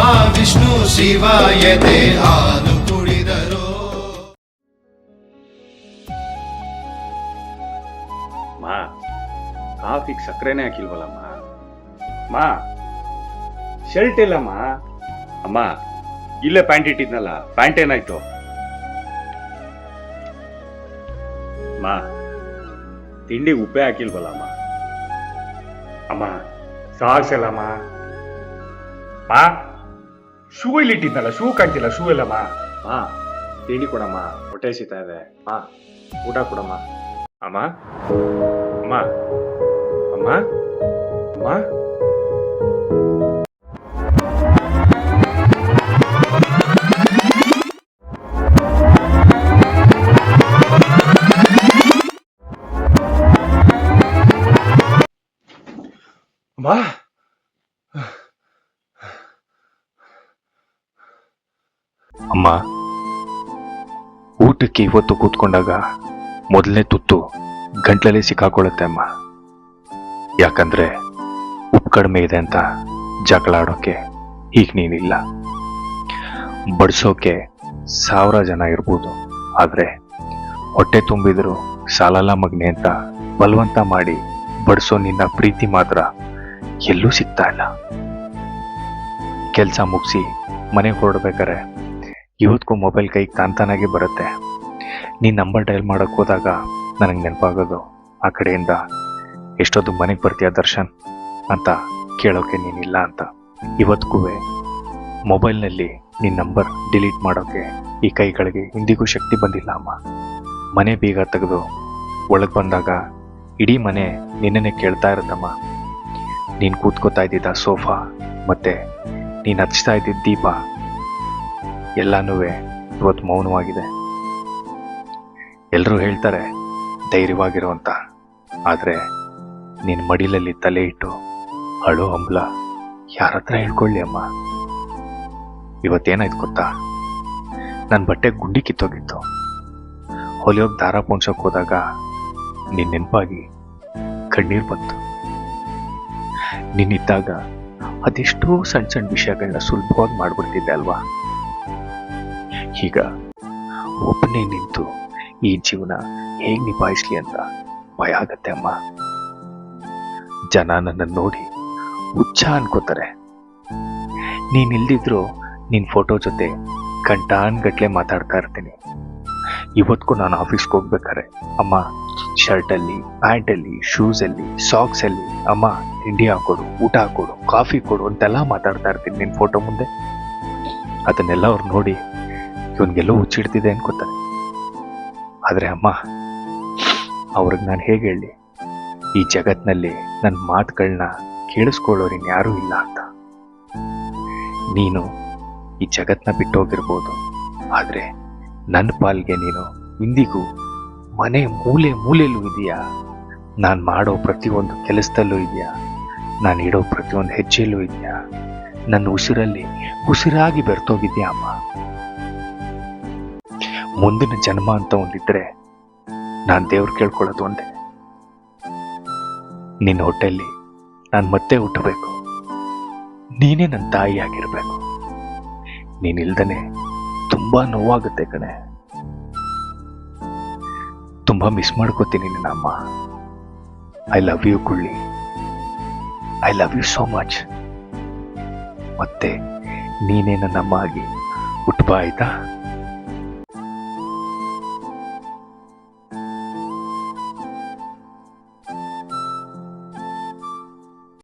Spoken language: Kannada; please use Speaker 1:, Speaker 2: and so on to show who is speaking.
Speaker 1: ಬ್ರಹ್ಮ ವಿಷ್ಣು ಶಿವಾಯದೆ ಹಾಲು ಕುಡಿದರು
Speaker 2: ಕಾಫಿಗೆ ಸಕ್ಕರೆನೇ ಹಾಕಿಲ್ವಲ್ಲಮ್ಮ ಮಾ? ಶರ್ಟ್ ಇಲ್ಲಮ್ಮ ಅಮ್ಮ, ಇಲ್ಲೇ ಪ್ಯಾಂಟ್ ಇಟ್ಟಿದ್ನಲ್ಲ, ಪ್ಯಾಂಟ್ ಏನಾಯ್ತು? ಮಾ, ತಿಂಡಿ ಉಪ್ಪೆ ಹಾಕಿಲ್ವಲ್ಲಮ್ಮ ಅಮ್ಮ ಸಾಕ್ಸಲ್ಲಮ್ಮ ಮಾ ಶೂ ಇಲ್ಲಿ ಇಟ್ಟಿದ್ನಲ್ಲ ಶೂ ಕಾಣ್ತಿಲ್ಲ ಶೂ ಇಲ್ಲಮ್ಮ ಮಾ. ತಿಂಡಿ ಕೊಡಮ್ಮ ಹೊಟ್ಟೆ ಸಿಗ್ತಾ ಇದೆ ಮಾ ಊಟ ಕೊಡಮ್ಮ. ಅಮ್ಮ ಅಮ್ಮ ಅಮ್ಮ ಅಮ್ಮ. ಅಮ್ಮ
Speaker 3: ಅಮ್ಮ, ಊಟಕ್ಕೆ ಇವತ್ತು ಕೂತ್ಕೊಂಡಾಗ ಮೊದಲನೇ ತುತ್ತು ಗಂಟ್ಲಲ್ಲಿ ಸಿಕ್ಕಾಕೊಳ್ಳುತ್ತೆ ಅಮ್ಮ. ಯಾಕಂದ್ರೆ ಉಪ್ಪು ಕಡಿಮೆ ಇದೆ ಅಂತ ಜಗಳ ಆಡೋಕೆ ಈಗ ನೀನಿಲ್ಲ. ಬಡಿಸೋಕೆ ಸಾವಿರ ಜನ ಇರ್ಬೋದು, ಆದರೆ ಹೊಟ್ಟೆ ತುಂಬಿದ್ರು ಸಾಲಲ್ಲ ಮಗ್ನೆ ಅಂತ ಬಲವಂತ ಮಾಡಿ ಬಡಿಸೋ ನಿನ್ನ ಪ್ರೀತಿ ಮಾತ್ರ ಎಲ್ಲೂ ಸಿಗ್ತಾ ಇಲ್ಲ. ಕೆಲಸ ಮುಗಿಸಿ ಮನೆಗೆ ಹೊರಡ್ಬೇಕಾರೆ ಇವತ್ತಿಗೂ ಮೊಬೈಲ್ ಕೈಗೆ ತಾಂತಾನಾಗೆ ಬರುತ್ತೆ. ನೀನು ನಂಬರ್ ಡಯಲ್ ಮಾಡೋಕ್ಕೆ ಹೋದಾಗ ನನಗೆ ನೆನಪಾಗೋದು, ಆ ಕಡೆಯಿಂದ ಎಷ್ಟೊತ್ತು ಮನೆಗೆ ಬರ್ತೀಯ ದರ್ಶನ್ ಅಂತ ಕೇಳೋಕೆ ನೀನಿಲ್ಲ ಅಂತ. ಇವತ್ತಿಗೂ ಮೊಬೈಲ್ನಲ್ಲಿ ನಿನ್ನ ನಂಬರ್ ಡಿಲೀಟ್ ಮಾಡೋಕ್ಕೆ ಈ ಕೈಗಳಿಗೆ ಇಂದಿಗೂ ಶಕ್ತಿ ಬಂದಿಲ್ಲ ಅಮ್ಮ. ಮನೆ ಬೀಗ ತೆಗೆದು ಒಳಗೆ ಬಂದಾಗ ಇಡೀ ಮನೆ ನಿನ್ನೇ ಕೇಳ್ತಾ ಇರುತ್ತಮ್ಮ. ನೀನು ಕೂತ್ಕೋತಾ ಇದ್ದಿದ್ದ ಸೋಫಾ ಮತ್ತು ನೀನು ಹಚ್ತಾ ಇದ್ದಿದ್ದ ದೀಪ ಎಲ್ಲನೂ ಇವತ್ತು ಮೌನವಾಗಿದೆ. ಎಲ್ಲರೂ ಹೇಳ್ತಾರೆ ಧೈರ್ಯವಾಗಿರು ಅಂತ ಆದರೆ ನಿನ್ನ ಮಡಿಲಲ್ಲಿ ತಲೆ ಇಟ್ಟು ಅಳು ಹಂಬಲ ಯಾರ ಹತ್ರ ಹೇಳ್ಕೊಳ್ಳಿ ಅಮ್ಮ. ಇವತ್ತೇನಾಯ್ತು ಗೊತ್ತಾ? ನನ್ನ ಬಟ್ಟೆ ಗುಂಡಿ ಕಿತ್ತೋಗಿತ್ತು. ಹೊಲಿಯೋಗಿ ದಾರ ಪೋಣ್ಸೋಕೆ ಹೋದಾಗ ನಿನ್ನ ನೆನಪಾಗಿ ಕಣ್ಣೀರು ಬಂತು. ನಿನ್ನಿದ್ದಾಗ ಅದೆಷ್ಟೋ ಸಣ್ಣ ಸಣ್ಣ ವಿಷಯಗಳನ್ನ ಸುಲಭವಾಗಿ ಮಾಡಿಬಿಡ್ತಿದ್ದೆ ಅಲ್ವಾ? ಈಗ ಒಬ್ಬನೇ ನಿಂತು ಈ ಜೀವನ ಹೇಗೆ ನಿಭಾಯಿಸ್ಲಿ ಅಂತ ಭಯ ಆಗತ್ತೆ ಅಮ್ಮ. ಜನ ನನ್ನ ನೋಡಿ ಹುಚ್ಚ ಅನ್ಕೋತಾರೆ. ನೀನ್ ಇಲ್ದಿದ್ರು ನಿನ್ ಫೋಟೋ ಜೊತೆ ಗಂಟಾನ್ಗಟ್ಲೆ ಮಾತಾಡ್ತಾ ಇರ್ತೀನಿ. ಇವತ್ತಿಗೂ ನಾನು ಆಫೀಸ್ಗೆ ಹೋಗ್ಬೇಕಾರೆ ಅಮ್ಮ, ಶರ್ಟಲ್ಲಿ, ಪ್ಯಾಂಟಲ್ಲಿ, ಶೂಸಲ್ಲಿ, ಸಾಕ್ಸಲ್ಲಿ, ಅಮ್ಮ, ತಿಂಡಿ ಹಾಕೊಡು, ಊಟ ಹಾಕೊಡು, ಕಾಫಿ ಕೊಡು ಅಂತೆಲ್ಲ ಮಾತಾಡ್ತಾ ಇರ್ತೀನಿ ನಿನ್ನ ಫೋಟೋ ಮುಂದೆ. ಅದನ್ನೆಲ್ಲ ಅವ್ರು ನೋಡಿ ಇವನ್ಗೆಲ್ಲೋ ಹುಚ್ಚಿಡ್ತಿದೆ ಅನ್ಕೋತಾನೆ. ಆದರೆ ಅಮ್ಮ, ಅವ್ರಿಗೆ ನಾನು ಹೇಗೆ ಹೇಳಿ, ಈ ಜಗತ್ನಲ್ಲಿ ನನ್ನ ಮಾತುಗಳನ್ನ ಕೇಳಿಸ್ಕೊಳ್ಳೋರು ಇನ್ಯಾರೂ ಇಲ್ಲ ಅಂತ. ನೀನು ಈ ಜಗತ್ನ ಬಿಟ್ಟೋಗಿರ್ಬೋದು, ಆದರೆ ನನ್ನ ಪಾಲ್ಗೆ ನೀನು ಇಂದಿಗೂ ಮನೆ ಮೂಲೆ ಮೂಲೆಯಲ್ಲೂ ಇದೆಯಾ ನಾನು ಮಾಡೋ ಪ್ರತಿಯೊಂದು ಕೆಲಸದಲ್ಲೂ ಇದೆಯಾ ನಾನು ಇಡೋ ಪ್ರತಿಯೊಂದು ಹೆಜ್ಜೆಯಲ್ಲೂ ಇದೆಯಾ ನನ್ನ ಉಸಿರಲ್ಲಿ ಉಸಿರಾಗಿ ಬೆರ್ತೋಗಿದ್ಯಾ ಅಮ್ಮ? ಮುಂದಿನ ಜನ್ಮ ಅಂತ ಒಂದಿದ್ರೆ ನಾನು ದೇವ್ರು ಕೇಳ್ಕೊಳ್ಳೋದು ಒಂದೇ. ನಿನ್ನ ಹೊಟ್ಟೆಯಲ್ಲಿ ನಾನು ಮತ್ತೆ ಹುಟ್ಟಬೇಕು. ನೀನೇ ನನ್ನ ತಾಯಿ ಆಗಿರಬೇಕು. ನೀನಿಲ್ದನೆ ತುಂಬಾ ನೋವಾಗುತ್ತೆ ಕಣೆ. ತುಂಬಾ ಮಿಸ್ ಮಾಡ್ಕೋತೀನಿ ನಿನ್ನ ಅಮ್ಮ. I love you ಕುಳ್ಳಿ. I love you so much ಮತ್ತೆ ನೀನೇ ನನ್ನ ಅಮ್ಮ ಆಗಿ ಹುಟ್ಟಬಾ ಆಯ್ತಾ